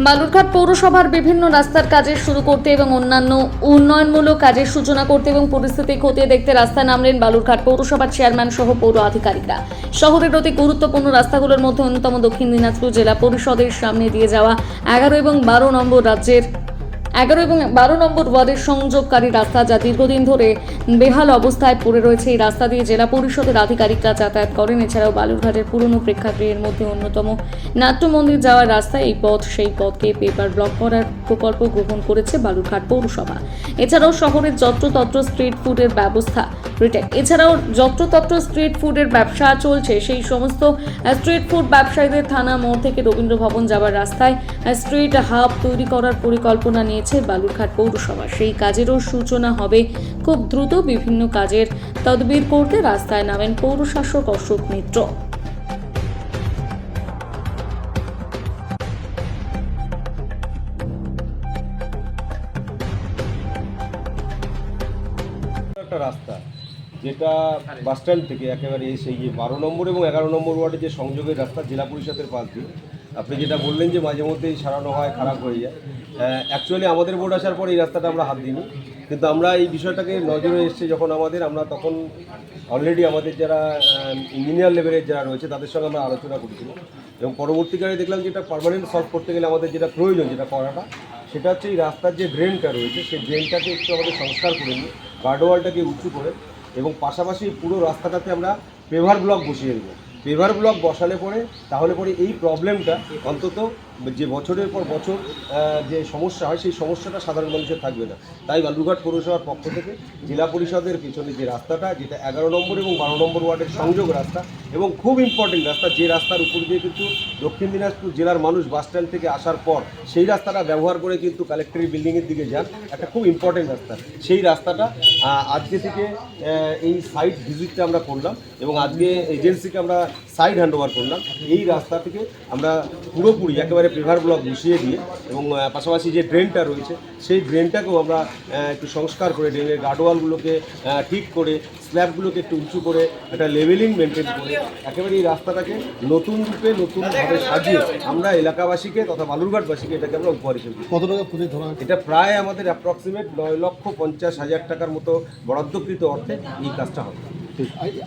বালুরঘাট পৌরসভার বিভিন্ন রাস্তার কাজের শুরু করতে এবং অন্যান্য উন্নয়নমূলক কাজের সূচনা করতে এবং পরিস্থিতি খতিয়ে দেখতে রাস্তায় নামলেন বালুরঘাট পৌরসভার চেয়ারম্যান সহ পৌর আধিকারিকরা। শহরের অতি গুরুত্বপূর্ণ রাস্তাগুলোর মধ্যে অন্যতম দক্ষিণ দিনাজপুর জেলা পরিষদের সামনে দিয়ে যাওয়া এগারো এবং বারো নম্বর রাজ্যের এগারো এবং বারো নম্বর ওয়ার্ডের সংযোগকারী রাস্তা যা দীর্ঘদিন ধরে বেহাল অবস্থায় পড়ে রয়েছে, এই রাস্তা দিয়ে জেলা পরিষদের আধিকারিকরা যাতায়াত করেন। এছাড়াও বালুরঘাটের পুরনো প্রেক্ষাগৃহের মধ্যে অন্যতম নাট্য মন্দির যাওয়ার রাস্তা এই পথ, সেই পথকে পেপার ব্লক করার প্রকল্প গ্রহণ করেছে বালুরঘাট পৌরসভা। এছাড়াও শহরের যত্রতত্র স্ট্রিট ফুডের ব্যবস্থা এছাড়াও যত্রতত্র স্ট্রিট ফুডের ব্যবসা চলছে। সেই সমস্ত স্ট্রিট ফুড ব্যবসায়ীদের থানা মোড় থেকে রবীন্দ্র ভবন যাওয়ার রাস্তায় স্ট্রিট হাব তৈরি করার পরিকল্পনা নিয়েছে বালুরঘাট পৌরসভা। সেই কাজেরও সূচনা হবে খুব দ্রুত বিভিন্ন কাজের তদবির করতে রাস্তায় নামেন পৌরশাসক অশোক মিত্র। একটা রাস্তা, যেটা বাসস্ট্যান্ড থেকে একেবারে এসে গিয়ে বারো নম্বর এবং এগারো নম্বর ওয়ার্ডে যে সংযোগের রাস্তা, জেলা পরিষদের পাশ দিয়ে আপনি যেটা বললেন যে মাঝে মধ্যেই সারানো হয়, খারাপ হয়ে যায়। অ্যাকচুয়ালি আমাদের বোর্ড আসার পর এই রাস্তাটা আমরা হাত দিইনি। কিন্তু আমরা এই বিষয়টাকে নজরে এসছে যখন আমাদের, আমরা তখন অলরেডি আমাদের যারা ইঞ্জিনিয়ার লেভেলের যারা রয়েছে, তাদের সঙ্গে আমরা আলোচনা করেছিলাম। এবং পরবর্তীকালে দেখলাম যে এটা পার্মানেন্ট সলভ করতে গেলে আমাদের যেটা প্রয়োজন, যেটা করাটা, সেটা হচ্ছে এই রাস্তার যে ড্রেনটা রয়েছে, সেই ড্রেনটাকে একটু আমাদের সংস্কার করে নিই গার্ডওয়ালটাকে উঁচু করে, এবং পাশাপাশি পুরো রাস্তাটাতে আমরা পেভার ব্লক বসিয়ে দেবো। পেভার ব্লক বসালে পরে তাহলে পরে এই প্রবলেমটা অন্তত যে বছরের পর বছর যে সমস্যা হয়, সেই সমস্যাটা সাধারণ মানুষের থাকবে না। তাই বালুরঘাট পৌরসভার পক্ষ থেকে জেলা পরিষদের পিছনে যে রাস্তাটা, যেটা এগারো নম্বর এবং বারো নম্বর ওয়ার্ডের সংযোগ রাস্তা এবং খুব ইম্পর্টেন্ট রাস্তা, যে রাস্তার উপর দিয়ে কিন্তু দক্ষিণ দিনাজপুর জেলার মানুষ বাস স্ট্যান্ড থেকে আসার পর সেই রাস্তাটা ব্যবহার করে কিন্তু কালেক্টরি বিল্ডিংয়ের দিকে যান। একটা খুব ইম্পর্টেন্ট রাস্তা। সেই রাস্তাটা আজকে থেকে এই সাইট ভিজিটটা আমরা করলাম এবং আজকে এজেন্সিকে আমরা সাইড হ্যান্ড ওভার করলাম। এই রাস্তা থেকে আমরা পুরোপুরি একেবারে প্রেভার ব্লক বসিয়ে দিয়ে এবং পাশাপাশি যে ড্রেনটা রয়েছে সেই ড্রেনটাকেও আমরা একটু সংস্কার করে ড্রেনের গার্ডওয়ালগুলোকে ঠিক করে স্ল্যাবগুলোকে একটু উঁচু করে একটা লেভেলিং মেনটেন করে একেবারে এই রাস্তাটাকে নতুন রূপে নতুনভাবে সাজিয়ে আমরা এলাকাবাসীকে তথা বালুরঘাটবাসীকে এটাকে আমরা উপহার হিসেবে। কত টাকা পুজো ধরা এটা প্রায় আমাদের অ্যাপ্রক্সিমেট নয় লক্ষ পঞ্চাশ হাজার টাকার মতো বরাদ্দকৃত অর্থে এই কাজটা হবে।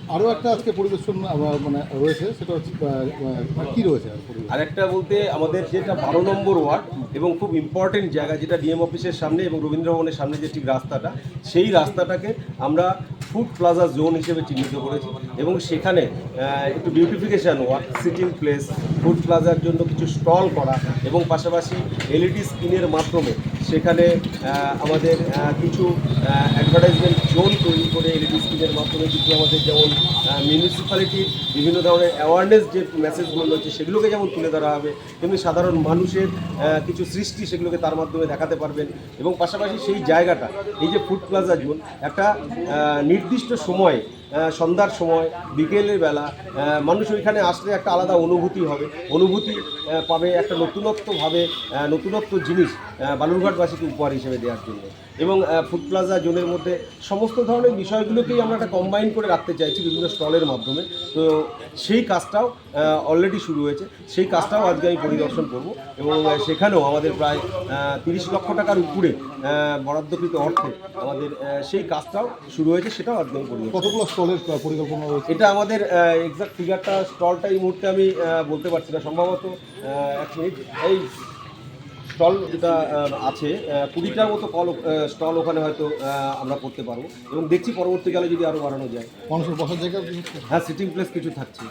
আরও একটা আজকে পরিদর্শন আহ, মানে রয়েছে সেটা হচ্ছে আহ, রয়েছে আর? আরেকটা বলতে আমাদের যেটা বারো নম্বর ওয়ার্ড এবং খুব ইম্পর্টেন্ট জায়গা যেটা ডিএম অফিসের সামনে এবং রবীন্দ্র ভবনের সামনে যে ঠিক রাস্তাটা সেই রাস্তাটাকে আমরা ফুড প্লাজা জোন হিসেবে চিহ্নিত করেছি এবং সেখানে একটু beautification work sitting place food প্লাজার জন্য কিছু স্টল করা এবং পাশাপাশি এলইডি স্ক্রিনের মাধ্যমে সেখানে আমাদের কিছু অ্যাডভার্টাইজমেন্ট জোন তৈরি করে এলইডি স্ক্রিনের মাধ্যমে কিন্তু আমাদের যেমন মিউনিসিপ্যালিটির বিভিন্ন ধরনের অ্যাওয়ারনেস যে মেসেজগুলো রয়েছে সেগুলোকে যেমন তুলে ধরা হবে, তেমনি সাধারণ মানুষের কিছু সৃষ্টি সেগুলোকে তার মাধ্যমে দেখাতে পারবেন এবং পাশাপাশি সেই জায়গাটা, এই যে ফুড প্লাজা জোন, একটা নির্দিষ্ট সময়ে সন্ধ্যার সময়, বিকেলের বেলা মানুষ ওইখানে আসলে একটা আলাদা অনুভূতি হবে। অনুভূতি পাবে একটা নতুনত্বভাবে নতুনত্ব জিনিস বালুরঘাটবাসীকে উপহার হিসেবে দেওয়ার জন্য। এবং ফুড প্লাজা জোনের মধ্যে সমস্ত ধরনের বিষয়গুলোকেই আমরা একটা কম্বাইন করে রাখতে চাইছি বিভিন্ন স্টলের মাধ্যমে। তো সেই কাজটাও অলরেডি শুরু হয়েছে। সেই কাজটাও আজকে আমি পরিদর্শন করব এবং সেখানেও আমাদের প্রায় তিরিশ লক্ষ টাকার উপরে বরাদ্দকৃত অর্থে আমাদের সেই কাজটাও শুরু হয়েছে, সেটাও আজকে আমি কতগুলো স্টলের পরিকল্পনা রয়েছে। এটা আমাদের এক্সাক্ট ফিগারটা স্টলটা এই মুহূর্তে আমি বলতে পারছি না। সম্ভবত এক মিনিট এই স্টল যেটা আছে কুড়িটার মতো কল স্টল ওখানে হয়তো আমরা করতে পারব। এবং দেখছি পরবর্তীকালে যদি আরও বাড়ানো যায়। মানুষের বসার জায়গা হ্যাঁ সিটিং প্লেস কিছু থাকছে।